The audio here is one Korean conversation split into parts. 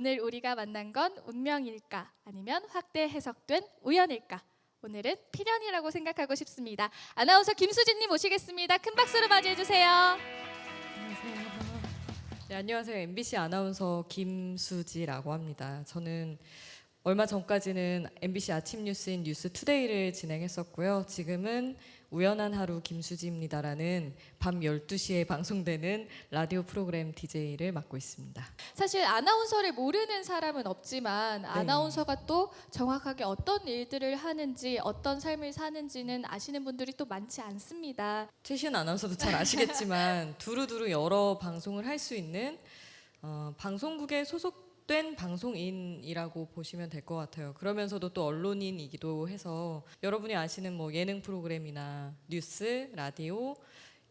오늘 우리가 만난 건 운명일까 아니면 확대 해석된 우연일까? 오늘은 필연이라고 생각하고 싶습니다. 아나운서 김수진님 모시겠습니다. 큰 박수로 맞이해 주세요. 네, 안녕하세요. MBC 아나운서 김수지라고 합니다. 저는 얼마 전까지는 MBC 아침 뉴스인 뉴스 투데이를 진행했었고요. 지금은 우연한 하루 김수지입니다라는 밤 12시에 방송되는 라디오 프로그램 DJ를 맡고 있습니다. 사실 아나운서를 모르는 사람은 없지만 네. 아나운서가 또 정확하게 어떤 일들을 하는지 어떤 삶을 사는지는 아시는 분들이 또 많지 않습니다. 최신 아나운서도 잘 아시겠지만 두루두루 여러 방송을 할 수 있는 어, 방송국에 소속 된 방송인이라고 보시면 될 것 같아요. 그러면서도 또 언론인이기도 해서 여러분이 아시는 뭐 예능 프로그램이나 뉴스, 라디오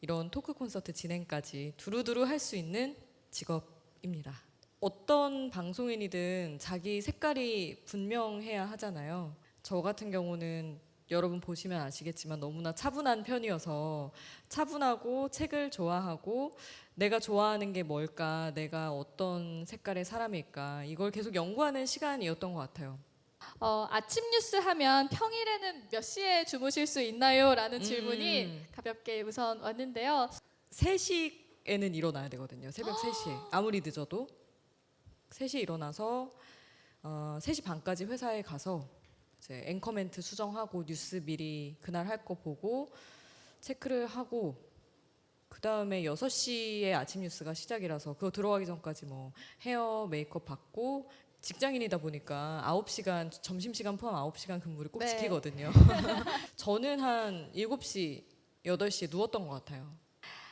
이런 토크 콘서트 진행까지 두루두루 할 수 있는 직업입니다. 어떤 방송인이든 자기 색깔이 분명해야 하잖아요. 저 같은 경우는 여러분 보시면 아시겠지만 너무나 차분한 편이어서 차분하고 책을 좋아하고 내가 좋아하는 게 뭘까, 내가 어떤 색깔의 사람일까 이걸 계속 연구하는 시간이었던 것 같아요. 어, 아침 뉴스 하면 평일에는 몇 시에 주무실 수 있나요? 라는 질문이 음. 가볍게 우선 왔는데요. 3시에는 일어나야 되거든요. 새벽 3시에. 아무리 늦어도 3시에 일어나서 어, 3시 반까지 회사에 가서 이제 앵커 멘트 수정하고 뉴스 미리 그날 할 거 보고 체크를 하고 그 다음에 6시에 아침 뉴스가 시작이라서 그거 들어가기 전까지 뭐 헤어 메이크업 받고 직장인이다 보니까 9시간 점심시간 포함 9시간 근무를 꼭 네. 지키거든요. 저는 한 7시, 8시에 누웠던 것 같아요.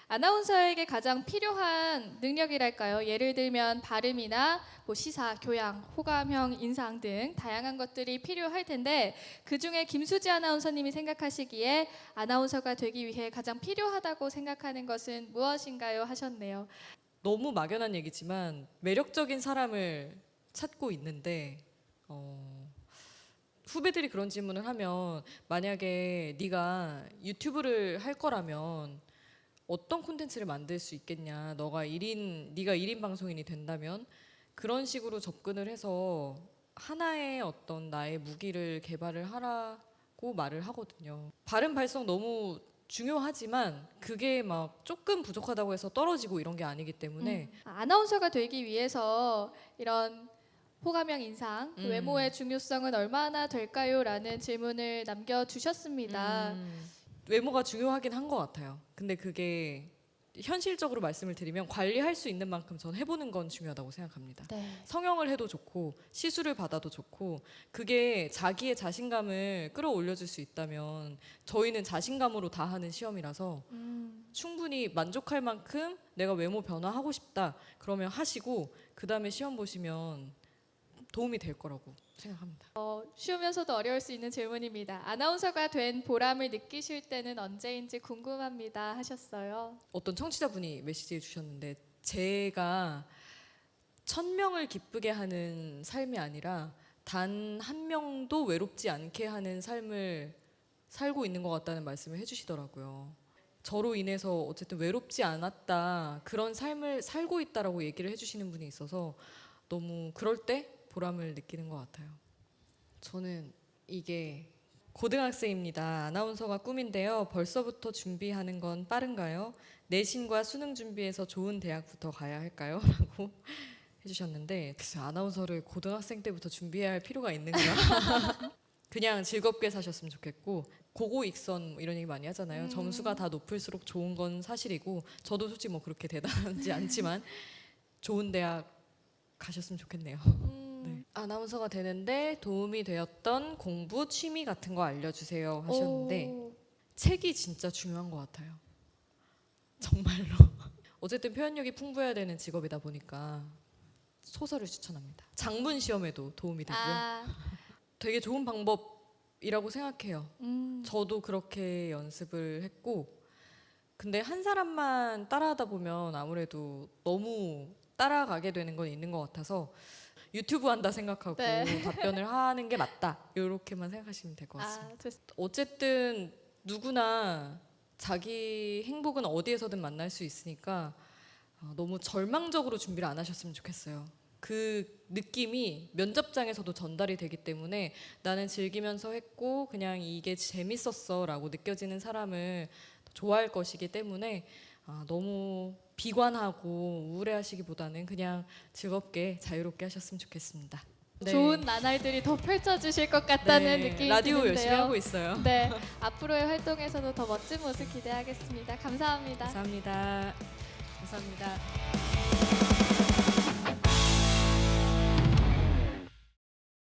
아나운서에게 가장 필요한 능력이랄까요? 예를 들면 발음이나 뭐 시사, 교양, 호감형 인상 등 다양한 것들이 필요할 텐데 그 중에 김수지 아나운서님이 생각하시기에 아나운서가 되기 위해 가장 필요하다고 생각하는 것은 무엇인가요? 하셨네요. 너무 막연한 얘기지만 매력적인 사람을 찾고 있는데 어, 후배들이 그런 질문을 하면 만약에 네가 유튜브를 할 거라면 어떤 콘텐츠를 만들 수 있겠냐 너가 1인 네가 1인 방송인이 된다면 그런 식으로 접근을 해서 하나의 어떤 나의 무기를 개발을 하라고 말을 하거든요 발음 발성 너무 중요하지만 그게 막 조금 부족하다고 해서 떨어지고 이런 게 아니기 때문에 음. 아나운서가 되기 위해서 이런 호감형 인상, 그 음. 외모의 중요성은 얼마나 될까요? 라는 질문을 남겨주셨습니다. 음, 외모가 중요하긴 한 것 같아요. 근데 그게 현실적으로 말씀을 드리면 관리할 수 있는 만큼 전 해보는 건 중요하다고 생각합니다. 네. 성형을 해도 좋고 시술을 받아도 좋고 그게 자기의 자신감을 끌어올려줄 수 있다면 저희는 자신감으로 다 하는 시험이라서 음. 충분히 만족할 만큼 내가 외모 변화하고 싶다 그러면 하시고 그 다음에 시험 보시면 도움이 될 거라고 생각합니다. 어, 쉬우면서도 어려울 수 있는 질문입니다. 아나운서가 된 보람을 느끼실 때는 언제인지 궁금합니다. 하셨어요. 어떤 청취자분이 메시지를 주셨는데 제가 천 명을 기쁘게 하는 삶이 아니라 단 한 명도 외롭지 않게 하는 삶을 살고 있는 것 같다는 말씀을 해주시더라고요. 저로 인해서 어쨌든 외롭지 않았다 그런 삶을 살고 있다라고 얘기를 해주시는 분이 있어서 너무 그럴 때 보람을 느끼는 것 같아요. 저는 이게 고등학생입니다. 아나운서가 꿈인데요. 벌써부터 준비하는 건 빠른가요? 내신과 수능 준비해서 좋은 대학부터 가야 할까요? 라고 해주셨는데 글쎄 아나운서를 고등학생 때부터 준비해야 할 필요가 있는가? 그냥 즐겁게 사셨으면 좋겠고 고고 익선 뭐 이런 얘기 많이 하잖아요. 음. 점수가 다 높을수록 좋은 건 사실이고 저도 솔직히 뭐 그렇게 대단하지 않지만 좋은 대학 가셨으면 좋겠네요. 아나운서가 되는데 도움이 되었던 공부 취미 같은 거 알려주세요 하셨는데 오, 책이 진짜 중요한 것 같아요. 정말로. 어쨌든 표현력이 풍부해야 되는 직업이다 보니까 소설을 추천합니다. 장문 시험에도 도움이 되고요. 아, 되게 좋은 방법이라고 생각해요. 음, 저도 그렇게 연습을 했고 근데 한 사람만 따라하다 보면 아무래도 너무 따라가게 되는 건 있는 것 같아서 유튜브 한다 생각하고 네. 답변을 하는 게 맞다 이렇게만 생각하시면 될 것 같습니다. 아, 좋- 어쨌든 누구나 자기 행복은 어디에서든 만날 수 있으니까 어, 너무 절망적으로 준비를 안 하셨으면 좋겠어요. 그 느낌이 면접장에서도 전달이 되기 때문에 나는 즐기면서 했고 그냥 이게 재밌었어라고 느껴지는 사람을 좋아할 것이기 때문에 아, 너무 비관하고 우울해하시기보다는 그냥 즐겁게 자유롭게 하셨으면 좋겠습니다. 네. 좋은 나날들이 더 펼쳐지실 것 같다는 네, 느낌이 라디오 드는데요. 열심히 하고 있어요. 네, 앞으로의 활동에서도 더 멋진 모습 기대하겠습니다. 감사합니다. 감사합니다. 감사합니다.